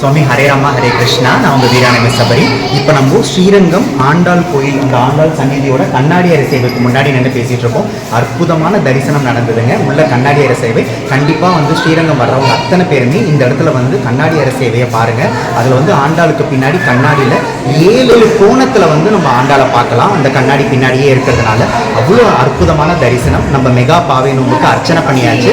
சுவாமி ஹரே ராமா ஹரே கிருஷ்ணா. நான் உங்கள் வீராணி சபரி. இப்போ நம்ம ஸ்ரீரங்கம் ஆண்டாள் கோயில் இந்த ஆண்டாள் சந்நிதியோட கண்ணாடி அறை சேவைக்கு முன்னாடி நின்று பேசிகிட்டு இருக்கோம். அற்புதமான தரிசனம் நடந்ததுங்க. உள்ள கண்ணாடி அறை சேவை. கண்டிப்பாக வந்து ஸ்ரீரங்கம் வர்றவங்க அத்தனை பேருமே இந்த இடத்துல வந்து கண்ணாடி அறை சேவையை பாருங்கள் அதில் வந்து ஆண்டாளுக்கு பின்னாடி கண்ணாடியில் ஏழு ஏழு கோணத்தில் வந்து நம்ம ஆண்டாளை பார்க்கலாம். அந்த கண்ணாடி பின்னாடியே இருக்கிறதுனால அவ்வளோ அற்புதமான தரிசனம். நம்ம மெகா பாவை நோம்புக்கு அர்ச்சனை பண்ணியாச்சு.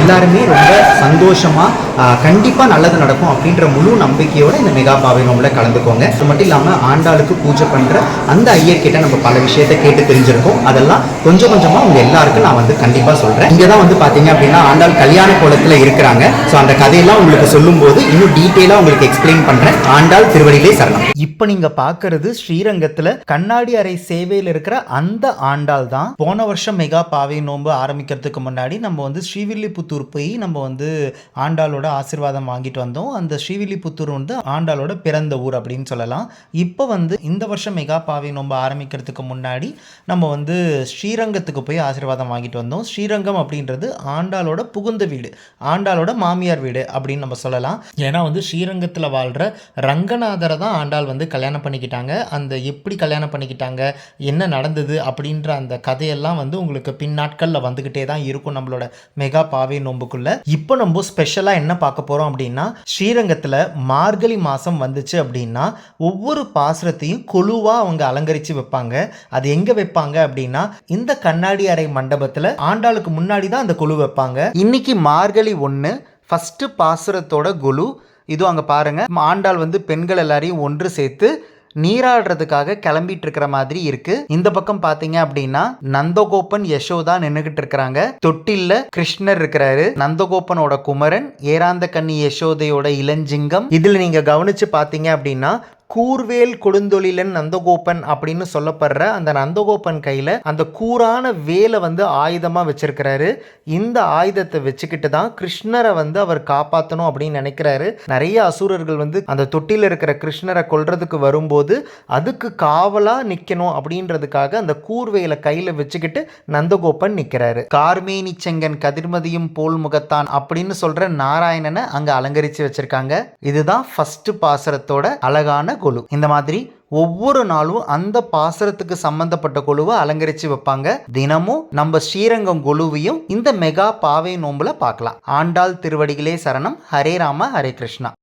எல்லாருமே ரொம்ப சந்தோஷமாக கண்டிப்பாக நல்லது நடக்கும் அப்படின்ற முழு நம்பிக்கையோடு இந்த மெகா பாவை கலந்துக்கோங்க. அது மட்டும் இல்லாமல் ஆண்டாளுக்கு பூஜை பண்ணுற அந்த ஐயர்கிட்ட நம்ம பல விஷயத்தை கேட்டு தெரிஞ்சிருக்கோம். அதெல்லாம் கொஞ்சம் கொஞ்சமாக உங்க எல்லாருக்கும் நான் வந்து கண்டிப்பாக சொல்கிறேன் இங்கே தான் வந்து பார்த்தீங்க அப்படின்னா ஆண்டாள் கல்யாண கோலத்தில் இருக்கிறாங்க. ஸோ அந்த கதையெல்லாம் உங்களுக்கு சொல்லும்போது இன்னும் டீட்டெயிலாக உங்களுக்கு எக்ஸ்பிளைன் பண்ணுறேன் ஆண்டாள் திருவடியிலே சரணம். இப்போ நீங்கள் பார்க்கறது ஸ்ரீரங்கத்தில் கண்ணாடி அறை சேவையில் இருக்கிற அந்த ஆண்டாள் தான். போன வருஷம் மெகா பாவை நோன்பு ஆரம்பிக்கிறதுக்கு முன்னாடி நம்ம வந்து ஸ்ரீவில்லிபுத்தூர் போய் நம்ம வந்து ஆண்டாளோட ஆசிர்வாதம் வாங்கிட்டு வந்தோம். அந்த ஸ்ரீ ஸ்ரீவில்லிபுத்தூர் வந்து ஆண்டாளோட பிறந்த ஊர் அப்படின்னு சொல்லலாம். இப்போ வந்து இந்த வருஷம் மெகா பாவை நோன்பு ஆரம்பிக்கிறதுக்கு முன்னாடி நம்ம வந்து ஸ்ரீரங்கத்துக்கு போய் ஆசீர்வாதம் வாங்கிட்டு வந்தோம். ஸ்ரீரங்கம் அப்படின்றது ஆண்டாளோட புகுந்த வீடு ஆண்டாளோட மாமியார் வீடு அப்படின்னு நம்ம சொல்லலாம். ஏன்னா வந்து ஸ்ரீரங்கத்தில் வாழ்கிற ரங்கநாதரை தான் ஆண்டாள் வந்து கல்யாணம் பண்ணிக்கிட்டாங்க. அந்த எப்படி கல்யாணம் பண்ணிக்கிட்டாங்க என்ன நடந்தது அப்படின்ற அந்த கதையெல்லாம் வந்து உங்களுக்கு பின்னாட்களில் வந்துக்கிட்டே தான் இருக்கும் நம்மளோட மெகா பாவை நோம்புக்குள்ள இப்போ நம்ம ஸ்பெஷலாக என்ன பார்க்க போகிறோம் அப்படின்னா ஸ்ரீரங்கத்தில் மார்கழி மாதம் வந்துச்சு அப்படின்னா ஒவ்வொரு பாசுரத்தையும் கொலுவாக அவங்க அலங்கரித்து வைப்பாங்க. அது எங்கே வைப்பாங்க அப்படின்னா இந்த கண்ணாடி அறை மண்டபத்தில் ஆண்டாளுக்கு முன்னாடி தான் அந்த கொலு வைப்பாங்க. இன்னைக்கு மார்கழி ஒன்று ஃபஸ்ட்டு பாசுரத்தோட குழு இதுவும் அங்கே பாருங்க. ஆண்டாள் வந்து பெண்கள் எல்லாரையும் ஒன்று சேர்த்து நீராடுறதுக்காக கிளம்பிட்டு இருக்கிற மாதிரி இருக்கு. இந்த பக்கம் பாத்தீங்க அப்படின்னா நந்தகோபன் யசோதா நின்னுகிட்டு இருக்கிறாங்க தொட்டில்ல கிருஷ்ணர் இருக்கிறாரு. நந்தகோபனோட குமரன் ஏராந்த கண்ணி யசோதையோட இளஞ்சிங்கம். இதுல நீங்க கவனிச்சு பாத்தீங்க அப்படின்னா கூர்வேல் கொடுந்தொழிலன் நந்தகோபன் அப்படின்னு சொல்லப்படுற அந்த நந்தகோபன் கையில் அந்த கூரான வேலை வந்து ஆயுதமாக வச்சிருக்கிறாரு. இந்த ஆயுதத்தை வச்சுக்கிட்டு தான் கிருஷ்ணரை வந்து அவர் காப்பாற்றணும் அப்படின்னு நினைக்கிறாரு. நிறைய அசுரர்கள் வந்து அந்த தொட்டியில் இருக்கிற கிருஷ்ணரை கொல்றதுக்கு வரும்போது அதுக்கு காவலாக நிற்கணும் அப்படின்றதுக்காக அந்த கூர்வேலை கையில் வச்சுக்கிட்டு நந்தகோபன் நிற்கிறாரு கார்மேனி செங்கன் கதிர்மதியும் போல் முகத்தான் அப்படின்னு சொல்கிற நாராயணனை அங்கே அலங்கரித்து வச்சுருக்காங்க. இதுதான் ஃபஸ்ட்டு பாசரத்தோட அழகான குழு இந்த மாதிரி ஒவ்வொரு நாளும் அந்த பாசரத்துக்கு சம்பந்தப்பட்ட குழுவை அலங்கரித்து வைப்பாங்க. தினமும் நம்ம ஸ்ரீரங்கம் குழுவையும் இந்த மெகா பாவை நோம்புல பார்க்கலாம். ஆண்டாள் திருவடிகளே சரணம். ஹரே ராம ஹரே கிருஷ்ணா.